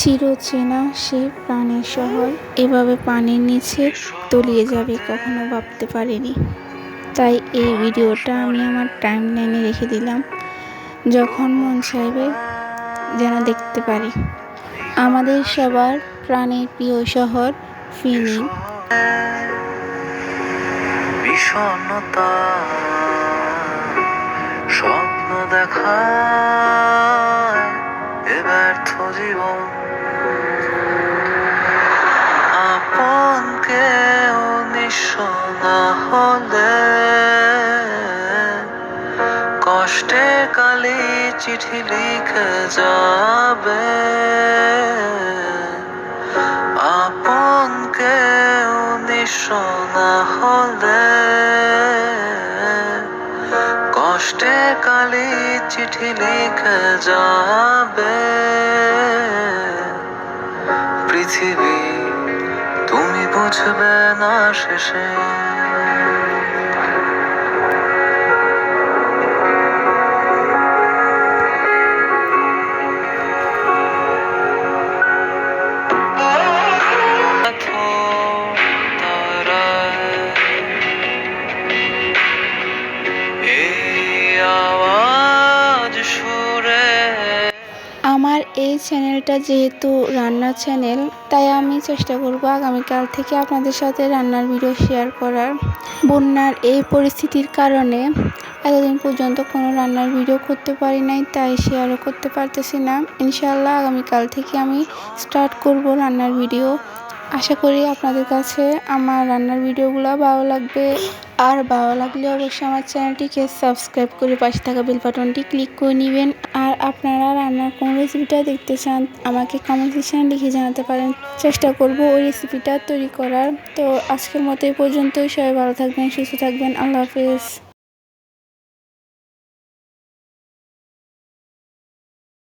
চিরচেনা সে প্রাণের শহর। এভাবে পানির নিচে তলিয়ে যাবে কখনো ভাবতে পারিনি। তাই এই ভিডিওটা আমি আমার টাইম লাইনে রেখে দিলাম, যখন মন চাইবে যেন দেখতে পারি। আমাদের সবার প্রাণের প্রিয় শহর ফিনি বিষণ্ণতা, স্বপ্ন দেখা ব্যর্থ জীবন আপন কেউ হলে কষ্টে কালি চিঠি লিখে যাবে। আপন কেউ নিঃস্ব না হলে কষ্টে কালি চিঠি লিখে যাবে। পৃথিবী তুমি বুঝবে না শেষে। আমার এই চ্যানেলটা যেহেতু রান্নার চ্যানেল তাই আমি চেষ্টা করব আগামীকাল থেকে আপনাদের সাথে রান্নার ভিডিও শেয়ার করার। বন্যার এই পরিস্থিতির কারণে এতদিন পর্যন্ত কোনো রান্নার ভিডিও করতে পারি নাই, তাই শেয়ারও করতে পারতেছি না। ইনশাআল্লাহ আগামীকাল থেকে আমি স্টার্ট করব রান্নার ভিডিও আশা করি আপনাদের কাছে আমার রান্নার ভিডিওগুলো ভালো লাগবে। আর ভালো লাগলে অবশ্যই আমার চ্যানেলটিকে সাবস্ক্রাইব করে পাশে থাকা বেল বাটনটি ক্লিক করে নেবেন। আর আপনারা রান্নার কোন রেসিপিটা দেখতে চান, আমাকে কমেন্ট সেকশানে লিখে জানাতে পারেন। চেষ্টা করব ওই রেসিপিটা তৈরি করার। তো আজকের মতো এই পর্যন্তই। সবাই ভালো থাকবেন, সুস্থ থাকবেন। আল্লাহ হাফেজ।